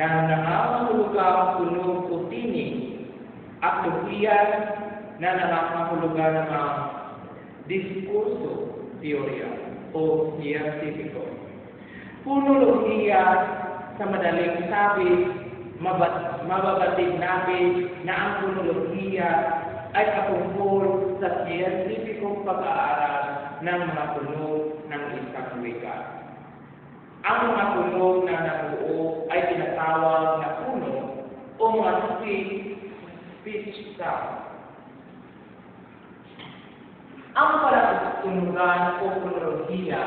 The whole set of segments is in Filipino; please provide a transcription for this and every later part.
Nang nangangahulugang puno o tinig, at logiyan na nangangahulugan ng diskurso, teorya, o siyentipiko. Punolohiya sa madaling sabi, mabat, mababatid natin na ang punolohiya ay katungkol sa siyentipikong pag-aaral ng mga tunog ng isang wika. Ang mga tunog na nabuo ay tinatawag na puno o mga speech, speech sound. Ang palatunugan o punolohiya,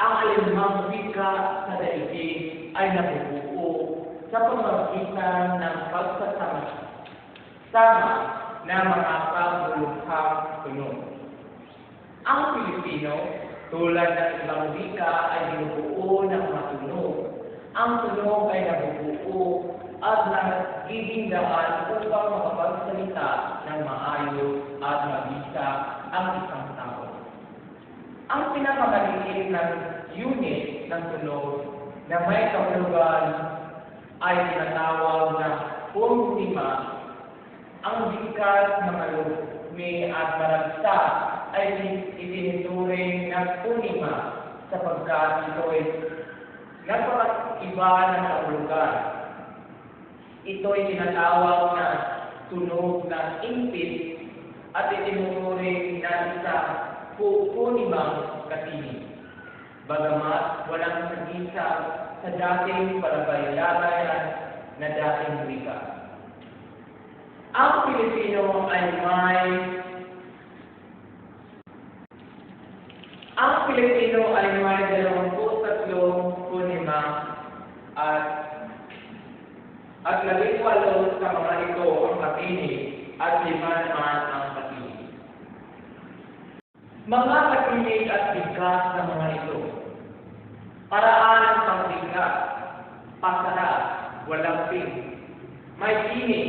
ang alimang wika sa daigdig ay nabubuo sa pamamagitan ng pagsasama sama ng mga pagulukhang tunog. Ang Pilipino, tulad ng ibang wika, ay binubuo ng mga tunog. Ang tunog ay nabubuo at nagiging daan upang makapagsalita ng maayos at mabisa ang isang tao. Ang pinakamaliit ng unit ng tunog na may kahulugan ay tinatawag na puntima. Ang bigkas na malumi at maragsa ay itinuturing na punima sapagkat ito ay napakaiba ng kahulugan. Ito ay tinatawag na tunog na impit at itinuturing na isa pupunimang katinig. Bagamat walang sagisa sa dating palabaylayan na dating wika. Ang Pilipino ay may Pilipino ay may dalawamput tatlong punima at at labing walo sa mga ito ang katinig at lima naman ang katinig. Mga katinig at bigkas ng mga ito. Paraan ng pagbigas, pasara, walang ping, may tinig,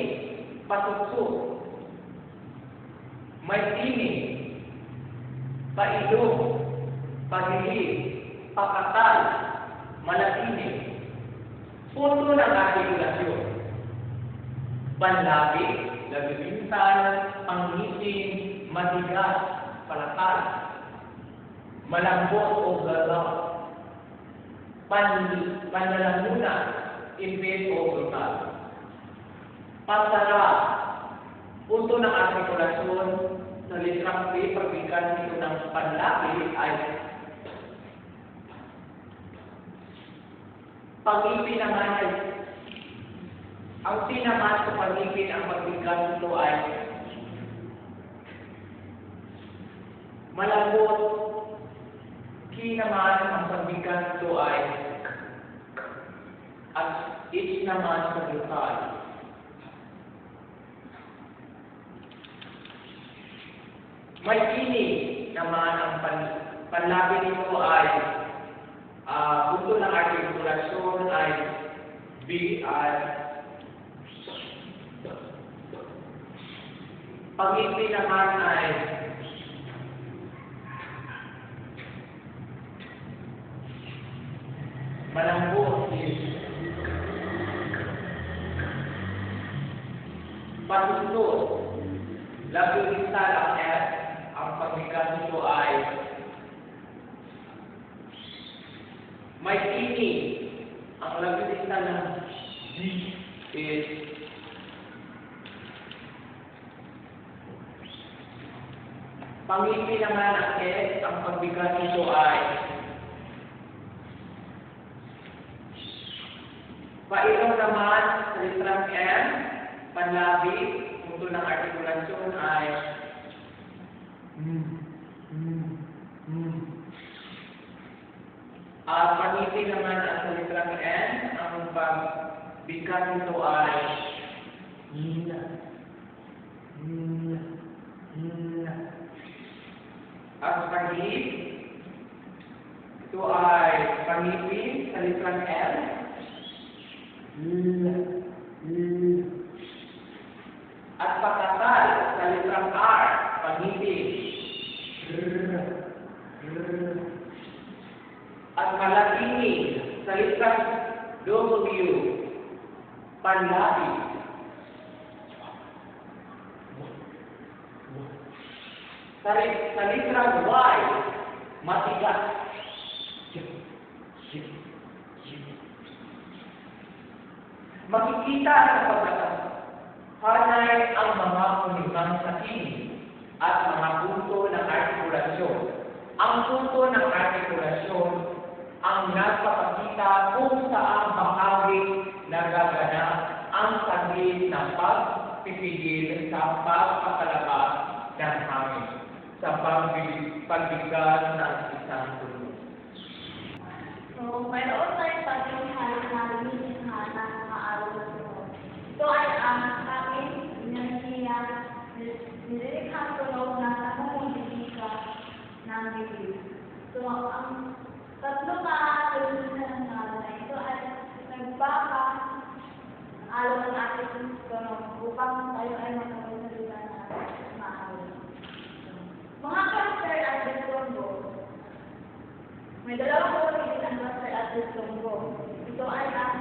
patutsok, may tinig, pailog, pahilig, pakatal, malatinig, punto ng artikulasyon, panlabi, lagibintan, pangiting, matigas, palatal, malambot o galaw, pan, panlalamuna, impet o brutal. Pasara, punto ng artikulasyon sa litrang P, pagbigan nito ng panlabi ay pag-ibig naman ay ang tinaman sa pag-ibig ang pagbigan nito ay malambot ki naman ang pagbigan nito ay at each naman sa brutal. May tinig naman ang pan, panlabi nito ay uh, punto ng artikulasyon ay B at pag-ibig naman ay malambot is patutot labing isa ang F ang pagbigat nito ay may tinig ang labing isa ng D is Pangipin naman ang S, ang pagbigat nito ay Pailong naman sa litrang M, panlabi, punto ng artikulasyon ay mm, mm. At pangipin naman ang sa litrang N, ang pagbigat nito ay Nina. Nina. Nina. At pangip, ito ay pangipin sa litrang L, at pagkasal sa litrang R, pangipin. at malakingin sa likas W. Panlait. Sa, sa literang Y, matigas. Makikita sa pagkakas hanay ang mga kunibang sa kinig at mga punto ng artikulasyon. Ang punto ng artikulasyon ang nagpapakita kung saan bahagi nagaganap ang saglit ng pagpipigil sa pagpakalabas ng hangin sa pagbi- pagbigas ng isang tulo. So, mayroon tayong tatlong halos na luminis na ng araw na ito. Ito ay ang aking enerhiya, nililikhang tunog na namumulibika ng bibig. So, ang tatlo na luminis na ng araw na ito ay nagbaka araw ng ating tunog upang tayo ay makapagsalita na maayos. Mga karakter at destrondo, may dalawang oras ang cluster at distombo. Ito ay ang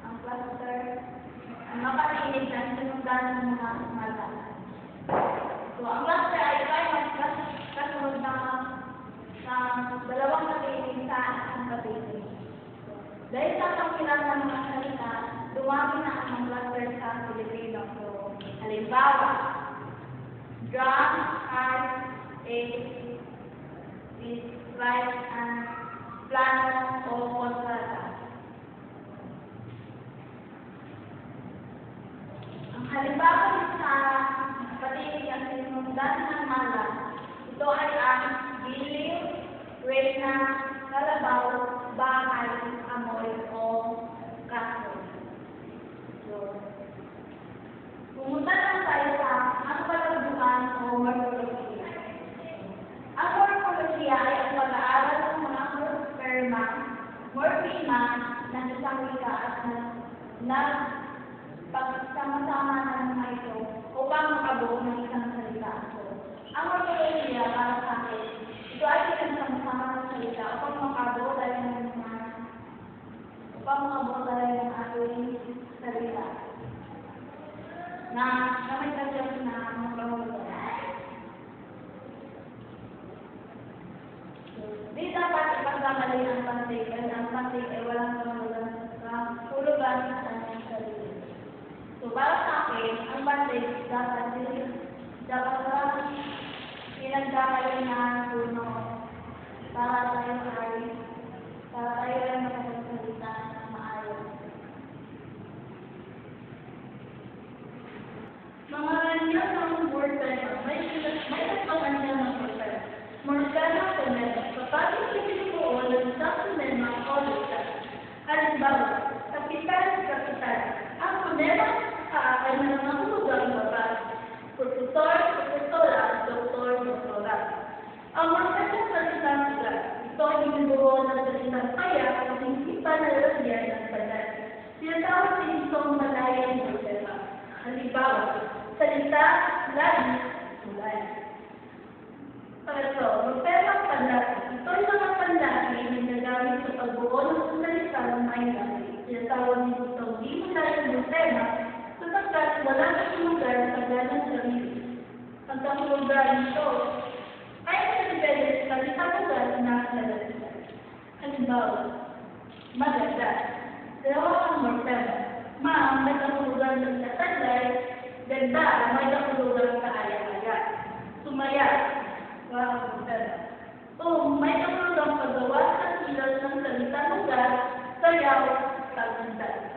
ang cluster ang mapaninig ng sinundan ng mga mata. So, ang cluster ay kaya kasunod ng ng dalawang kapiling sa isang kapiling. Dahil sa pangkilan ng mga salita, dumami na ang cluster sa Pilipino. So, halimbawa, drum, heart, eight, six, five, na pagsama-sama ng mga ito upang makabuo ng isang salita. Ang morphology para sa akin, ito ay pinagsama-sama ng salita upang makabuo tayo ng mga upang makabuo tayo ng ating salita na na may tagyas na morphology. Di dapat ipagkamali ang pantig dahil ang pantig ay walang kamalagan sa hulugan sa kanyang sarili. So, para sa pantig dapat dapat pinagkamali na puno para tayo ay, para tayo ay makapagsalita ng maayos. Mga ranya ng mortana, may may nagpakanyan ng mortana. Mortana kumena, kapag itinituon ng isang kumena o luta. Halimbawa, kapitan, kapitan. Ang kumena ay nangangahulugang babae. Profesor, profesora, doktor, doktora. Ang mortana salita sila. Ito ay binubuo ng salitang kaya o hindi pa nalalagyan ng banal. Tinatawag din itong malayan ng mortana. Halimbawa, salita, lagi, mulay. Ito, magpera panlaki. Ito ay mga panlaki na ginagamit sa pagbuo ng salita ng laki. Tinatawag nito itong di mulay ng tema sapagkat wala na lugar sa ganang sarili. Ang kahulugan nito ay nakadepende sa salita lugar na nalalaman. Halimbawa, maganda. Dalawa ang mortema. Ma'am, may kahulugan ng katanday, ganda, may kahulugan sa aya-aya. Sumaya, wow, ganda. O, may kahulugan paggawa sa ilan ng salita lugar, sayaw, paganda.